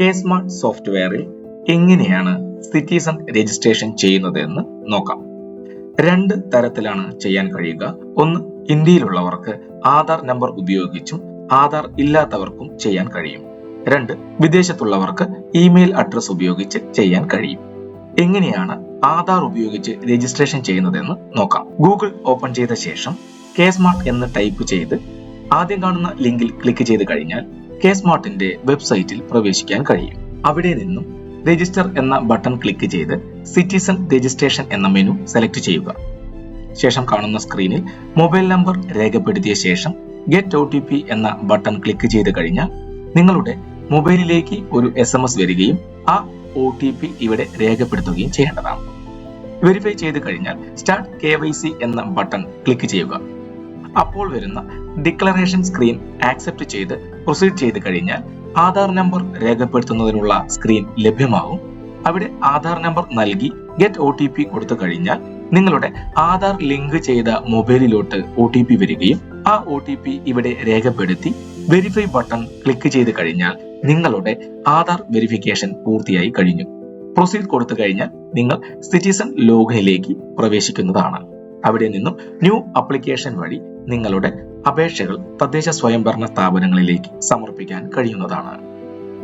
K smart സോഫ്റ്റ്വെയറിൽ എങ്ങനെയാണ് citizen registration ചെയ്യുന്നത് എന്ന് നോക്കാം. രണ്ട് തരത്തിലാണ് ചെയ്യാൻ കഴിയുക. ഒന്ന് ഇന്ത്യയിലുള്ളവർക്ക് ആധാർ നമ്പർ ഉപയോഗിച്ചും ആധാർ ഇല്ലാത്തവർക്കും ചെയ്യാൻ കഴിയും. രണ്ട് വിദേശത്തുള്ളവർക്ക് ഇമെയിൽ അഡ്രസ് ഉപയോഗിച്ച് ചെയ്യാൻ കഴിയും. എങ്ങനെയാണ് ആധാർ ഉപയോഗിച്ച് രജിസ്ട്രേഷൻ ചെയ്യുന്നതെന്ന് നോക്കാം. ഗൂഗിൾ ഓപ്പൺ ചെയ്ത ശേഷം കെ സ്മാർട്ട് എന്ന് ടൈപ്പ് ചെയ്ത് ആദ്യം കാണുന്ന ലിങ്കിൽ ക്ലിക്ക് ചെയ്ത് കഴിഞ്ഞാൽ കെ സ്മാർട്ടിന്റെ വെബ്സൈറ്റിൽ പ്രവേശിക്കാൻ കഴിയും. അവിടെ നിന്നും രജിസ്റ്റർ എന്ന ബട്ടൺ ക്ലിക്ക് ചെയ്ത് സിറ്റിസൺ രജിസ്ട്രേഷൻ എന്ന മെനു സെലക്ട് ചെയ്യുക. ശേഷം കാണുന്ന സ്ക്രീനിൽ മൊബൈൽ നമ്പർ രേഖപ്പെടുത്തിയ ശേഷം ഗെറ്റ് ഒ ടി പി എന്ന ബട്ടൺ ക്ലിക്ക് ചെയ്ത് കഴിഞ്ഞാൽ നിങ്ങളുടെ മൊബൈലിലേക്ക് ഒരു എസ് എം എസ് വരികയും ആ ഒ ടി പി ഇവിടെ രേഖപ്പെടുത്തുകയും ചെയ്യേണ്ടതാണ്. വെരിഫൈ ചെയ്ത് കഴിഞ്ഞാൽ സ്റ്റാർട്ട് കെ എന്ന ബട്ടൺ ക്ലിക്ക് ചെയ്യുക. അപ്പോൾ വരുന്ന ഡിക്ലറേഷൻ സ്ക്രീൻ ആക്സെപ്റ്റ് ചെയ്ത് പ്രൊസീഡ് ചെയ്ത് കഴിഞ്ഞാൽ ആധാർ നമ്പർ രേഖപ്പെടുത്തുന്നതിനുള്ള സ്ക്രീൻ ലഭ്യമാവും. അവിടെ ആധാർ നമ്പർ നൽകി ഗെറ്റ് ഒ ടി പി കൊടുത്തു കഴിഞ്ഞാൽ നിങ്ങളുടെ ആധാർ ലിങ്ക് ചെയ്ത മൊബൈലിലോട്ട് ഒ ടി പി വരികയും ആ ഒ ടി പി ഇവിടെ രേഖപ്പെടുത്തി വെരിഫൈ ബട്ടൺ ക്ലിക്ക് ചെയ്ത് കഴിഞ്ഞാൽ നിങ്ങളുടെ ആധാർ വെരിഫിക്കേഷൻ പൂർത്തിയായി കഴിഞ്ഞു. പ്രൊസീഡ് കൊടുത്തു കഴിഞ്ഞാൽ നിങ്ങൾ സിറ്റിസൺ ലോഗിനിലേക്ക് പ്രവേശിക്കുന്നതാണ്. അവിടെ നിന്നും ന്യൂ അപ്ലിക്കേഷൻ വഴി നിങ്ങളുടെ അപേക്ഷകൾ തദ്ദേശ സ്വയംഭരണ സ്ഥാപനങ്ങളിലേക്ക് സമർപ്പിക്കാൻ കഴിയുന്നതാണ്.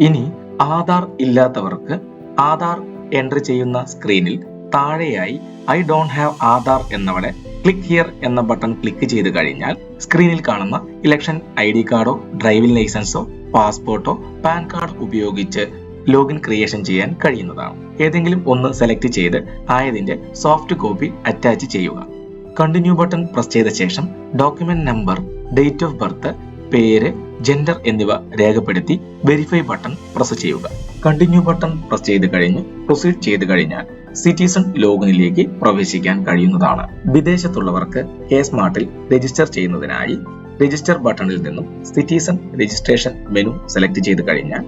ഇനി ആധാർ ഇല്ലാത്തവർക്ക് ആധാർ എൻട്രി ചെയ്യുന്ന സ്ക്രീനിൽ താഴെയായി ഐ ഡോണ്ട് ഹാവ് ആധാർ എന്നവിടെ ക്ലിക്ക് ഹിയർ എന്ന ബട്ടൺ ക്ലിക്ക് ചെയ്ത് കഴിഞ്ഞാൽ സ്ക്രീനിൽ കാണുന്ന ഇലക്ഷൻ ഐ ഡി കാർഡോ ഡ്രൈവിംഗ് ലൈസൻസോ പാസ്പോർട്ടോ പാൻ കാർഡ് ഉപയോഗിച്ച് ലോഗിൻ ക്രിയേഷൻ ചെയ്യാൻ കഴിയുന്നതാണ്. ഏതെങ്കിലും ഒന്ന് സെലക്ട് ചെയ്ത് ആയതിന്റെ സോഫ്റ്റ് കോപ്പി അറ്റാച്ച് ചെയ്യുക. കണ്ടിന്യൂ ബട്ടൺ പ്രസ് ചെയ്ത ശേഷം document number date of birth പേര് ജെൻഡർ എന്നിവ രേഖപ്പെടുത്തി വെരിഫൈ ബട്ടൺ പ്രസ് ചെയ്യുക. കണ്ടിന്യൂ ബട്ടൺ പ്രസ് ചെയ്ത് കഴിഞ്ഞ് പ്രൊസീഡ് ചെയ്ത് കഴിഞ്ഞാൽ സിറ്റിസൺ ലോഗിനിലേക്ക് പ്രവേശിക്കാൻ കഴിയുന്നതാണ്. വിദേശത്തുള്ളവർക്ക് കെ സ്മാർട്ടിൽ രജിസ്റ്റർ ചെയ്യുന്നതിനായി രജിസ്റ്റർ ബട്ടണിൽ നിന്നും സിറ്റിസൺ രജിസ്ട്രേഷൻ മെനു സെലക്ട് ചെയ്ത് കഴിഞ്ഞാൽ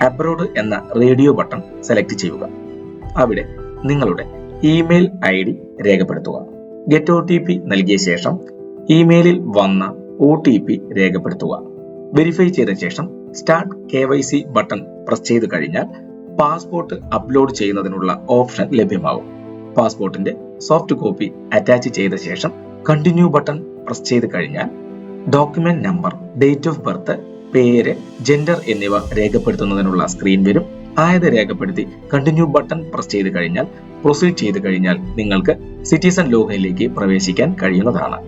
അബ്രോഡ് എന്ന റേഡിയോ ബട്ടൺ സെലക്ട് ചെയ്യുക. അവിടെ നിങ്ങളുടെ ഇമെയിൽ ഐ രേഖപ്പെടുത്തുക. ഗെറ്റ് ഒ ടി പി നൽകിയ ശേഷം ഇമെയിലിൽ വന്ന ഒ ടി പി രേഖപ്പെടുത്തുക. വെരിഫൈ ചെയ്ത ശേഷം start K Y C button press ചെയ്ത് കഴിഞ്ഞാൽ പാസ്പോർട്ട് അപ്ലോഡ് ചെയ്യുന്നതിനുള്ള ഓപ്ഷൻ ലഭ്യമാവും. പാസ്പോർട്ടിന്റെ സോഫ്റ്റ് കോപ്പി അറ്റാച്ച് ചെയ്ത ശേഷം കണ്ടിന്യൂ ബട്ടൺ പ്രസ് ചെയ്ത് കഴിഞ്ഞാൽ document number date of birth പേര് ജെൻഡർ എന്നിവ രേഖപ്പെടുത്തുന്നതിനുള്ള സ്ക്രീൻ വരും. ആയത് രേഖപ്പെടുത്തി കണ്ടിന്യൂ ബട്ടൺ പ്രസ് ചെയ്ത് കഴിഞ്ഞാൽ പ്രൊസീഡ് ചെയ്തു കഴിഞ്ഞാൽ നിങ്ങൾക്ക് സിറ്റിസൺ ലോഗിനിലേക്ക് പ്രവേശിക്കാൻ കഴിയുന്നതാണ്.